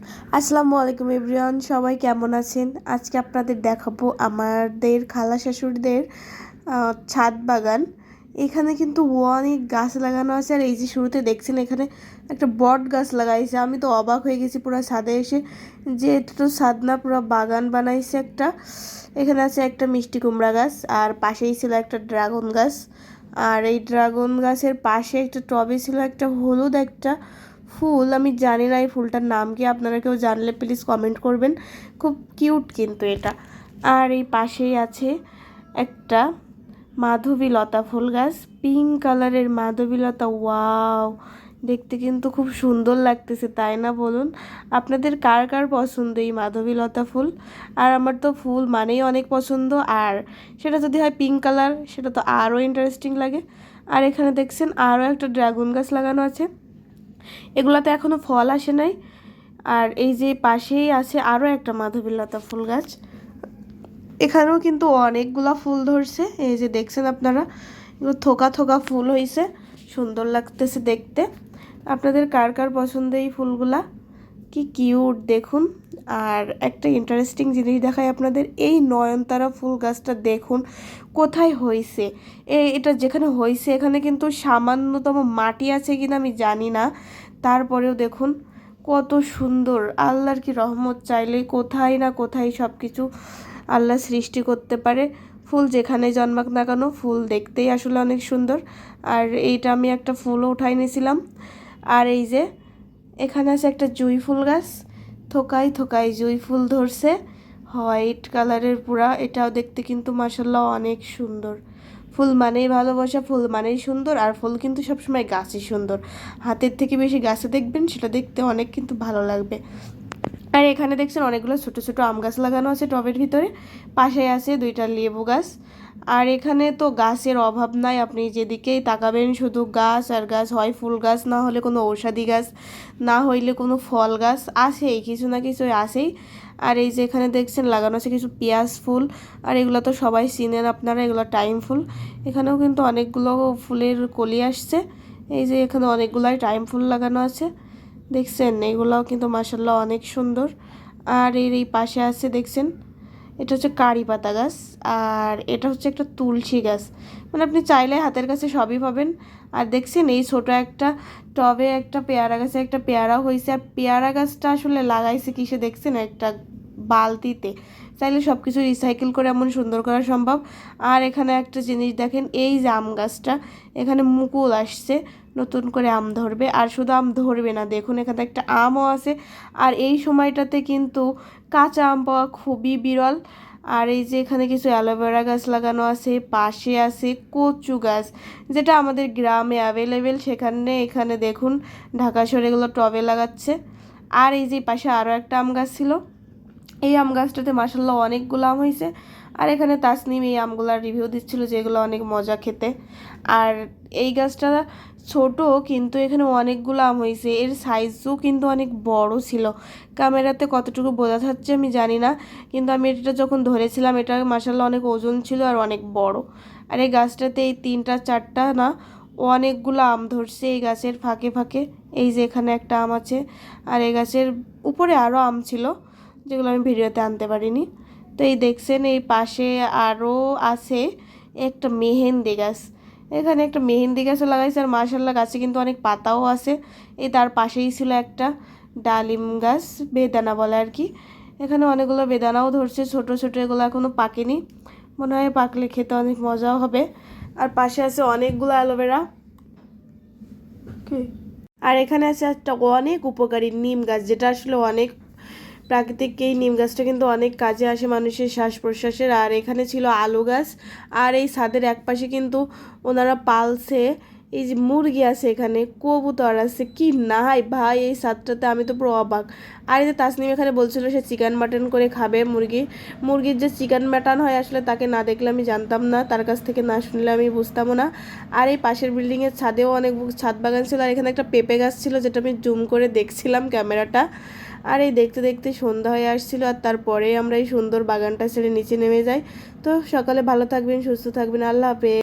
আসসালামু আলাইকুম এভরিওয়ান, সবাই কেমন আছেন? আজকে আপনাদের দেখাবো আমাদের খালা শাশুড়িদের ছাদ বাগান। এখানে কিন্তু অনেক গাছ লাগানো আছে, আর এই যে শুরুতে দেখছেন এখানে একটা বট গাছ লাগাইছে। আমি তো অবাক হয়ে গেছি পুরো ছাদে এসে যে এটা তো ছাদ না, পুরো বাগান বানাইছে একটা। এখানে আছে একটা মিষ্টি কুমড়া গাছ, আর পাশেই ছিল একটা ড্রাগন গাছ। আর এই ড্রাগন গাছের পাশে একটা টবে ছিল একটা হলুদ একটা ফুল, আমি জানি না এই ফুলটার নাম কি, আপনারা কেউ জানলে প্লিজ কমেন্ট করবেন। খুব কিউট কিন্তু এটা। আর এই পাশেই আছে একটা মাধবী লতা ফুল গাছ পিঙ্ক কালারের মাধবী লতা ওয়াও দেখতে কিন্তু খুব সুন্দর লাগতেছে, তাই না বলুন? আপনাদের কার কার পছন্দ এই মাধবী লতা ফুল? আর আমার তো ফুল মানেই অনেক পছন্দ, আর সেটা যদি হয় পিঙ্ক কালার সেটা তো আরও ইন্টারেস্টিং লাগে। আর এখানে দেখছেন আরও একটা ড্রাগন গাছ লাগানো আছে। এগুলাতে এখনও ফল আসে নাই। আর এই যে পাশেই আছে আরও একটা মাধবীলতা ফুল গাছ। এখানেও কিন্তু অনেকগুলা ফুল ধরছে। এই যে দেখছেন আপনারা, এগুলো থোকা থোকা ফুল হয়েছে সুন্দর লাগতেছে দেখতে। আপনাদের কার কার পছন্দ এই ফুলগুলা? কি কিউট দেখুন। আর একটা ইন্টারেস্টিং জিনিস দেখায় আপনাদের, এই নয়নতারা ফুল গাছটা দেখুন, কোথায় হয়েছে? এটা যেখানে হয়েছে, এখানে কিন্তু সামান্যতম মাটি আছে কিনা আমি জানি না। তারপরেও দেখুন, কত সুন্দর, আল্লাহর কি রহমত, চাইলে কোথায় না কোথায় সব কিছু আল্লাহ সৃষ্টি করতে পারে। ফুল যেখানে জন্মাক না কেন, ফুল দেখতেই আসলে অনেক সুন্দর। আর এইটা আমি একটা ফুলও উঠাই নিয়েছিলাম। আর এই যে এখানে আছে একটা জুই ফুল গাছ। থোকাই থোকাই জুই ফুল ধরছে। হোয়াইট কালারের পুরা। এটাও দেখতে কিন্তু মাসাল্লাহ অনেক সুন্দর। ফুল মানেই ভালোবাসা, ফুল মানেই সুন্দর, আর ফুল কিন্তু সবসময় গাছই সুন্দর। হাতের থেকে বেশি গাছে দেখবেন, সেটা দেখতে অনেক কিন্তু ভালো লাগবে। আর এখানে দেখছেন অনেকগুলো ছোট ছোট আম গাছ লাগানো আছে টবের ভিতরে। পাশে আছে দুইটা লেবু গাছ। আর এখানে তো গাছের অভাব নাই, আপনি যেদিকেই তাকাবেন শুধু গাছ আর গাছ, হয় ফুল গাছ, না হলে কোনো ঔষধি গাছ, না হইলে কোনো ফল গাছ, আছেই, কিছু না কিছু আসেই আর এই যে এখানে দেখছেন লাগানো আছে কিছু পেঁয়াজ ফুল, আর এগুলো তো সবাই চিনেন আপনারা, এগুলো টাইম ফুল। এখানেও কিন্তু অনেকগুলো ফুলের কলি আসছে। এই যে এখানে অনেকগুলাই টাইম ফুল লাগানো আছে। দেখছেন, এগুলোও কিন্তু মাসাল্লাহ অনেক সুন্দর। আর এর এই পাশে আছে দেখছেন, এটা হচ্ছে কারি পাতা গাছ আর এটা হচ্ছে একটা তুলসী গাছ। মানে আপনি চাইলে হাতের কাছে সবই পাবেন। আর দেখছেন, এই ছোট একটা টবে একটা পেয়ারা গাছে একটা পেয়ারা হয়েছে আর পেয়ারা গাছটা আসলে লাগাইছে কিসে দেখছেন? একটা বালতিতে। চাইলে সব কিছু রিসাইকেল করে এমন সুন্দর করা সম্ভব। আর এখানে একটা জিনিস দেখেন, এই যে আম গাছটা, এখানে মুকুল আসছে, নতুন করে আম ধরবে। আর শুধু আম ধরবে না, দেখুন এখানে একটা আমও আছে। আর এই সময়টাতে কিন্তু কাঁচা আম পাওয়া খুবই বিরল। আর এই যে এখানে কিছু অ্যালোভেরা গাছ লাগানো আছে, পাশে আছে কচু গাছ, যেটা আমাদের গ্রামে অ্যাভেলেবেল সেখানে, এখানে দেখুন, ঢাকা শহরে এগুলো টবে লাগাচ্ছে। আর এই যে পাশে আরও একটা আম গাছ ছিল। এই আম গাছটাতে মাসাল্লাহ অনেকগুলো আম হয়েছে আর এখানে তাসনিম এই আমগুলার রিভিউ দিচ্ছিল যেগুলো অনেক মজা খেতে। আর এই গাছটা ছোট, কিন্তু এখানে অনেকগুলো আম হয়েছে এর সাইজও কিন্তু অনেক বড় ছিল। ক্যামেরাতে কতটুকু বোঝা যাচ্ছে আমি জানি না, কিন্তু আমি এটা যখন ধরেছিলাম, এটা মাসাল্লাহ অনেক ওজন ছিল আর অনেক বড়। আর এই গাছটাতে এই তিনটা, চারটা না অনেকগুলো আম ধরছে এই গাছের ফাঁকে ফাঁকে। এই যে এখানে একটা আম আছে। আর এই গাছের উপরে আরও আম ছিল। যেগুলো আমি ভিডিওতে আনতে পারিনি। তো এই দেখছেন, এই পাশে আরও আছে একটা মেহেন্দি গাছ। এখানে একটা মেহেন্দি গাছও লাগাইছে আর মার্শাল্লাহ গাছে কিন্তু অনেক পাতাও আছে। এই তার পাশেই ছিল একটা ডালিম গাছ, বেদানা বলে আর কি। এখানে অনেকগুলো বেদানাও ধরছে, ছোট ছোট এগুলো এখনও পাকেনি। মনে হয় পাকলে খেতে অনেক মজাও হবে। আর পাশে আছে অনেকগুলো অ্যালোভেরা। আর এখানে আছে একটা অনেক উপকারী নিম গাছ, যেটা আসলে অনেক প্রাকৃতিক এই নিম গাছটা কিন্তু অনেক কাজে আসে মানুষের শ্বাস প্রশ্বাসের আর এখানে ছিল আলু গাছ। আর এই ছাদের একপাশে কিন্তু ওনারা পালছে এই যে মুরগি আছে এখানে, কবুতর আছে, কি নাই ভাই, এই ছাদটাতে আমি তো পুরো অবাক। আর এই যে তাসনিম এখানে বলছিল সে চিকেন মাটন করে খাবে মুরগি। মুরগির যে চিকেন মাটন হয় আসলে তাকে না দেখলে আমি জানতাম না, তার কাছ থেকে না শুনলে আমি বুঝতামও না। আর এই পাশের বিল্ডিংয়ের ছাদেও অনেক ছাদ বাগান ছিল, আর এখানে একটা পেঁপে গাছ ছিল যেটা আমি জুম করে দেখছিলাম ক্যামেরাটা। আর এই দেখতে দেখতে সন্ধ্যা হয়ে আসছিল, আর তারপরে আমরা এই সুন্দর বাগানটা ছেড়ে নিচে নেমে যাই। তো সকালে ভালো থাকবেন, সুস্থ থাকবেন, আল্লাহ হাফেজ।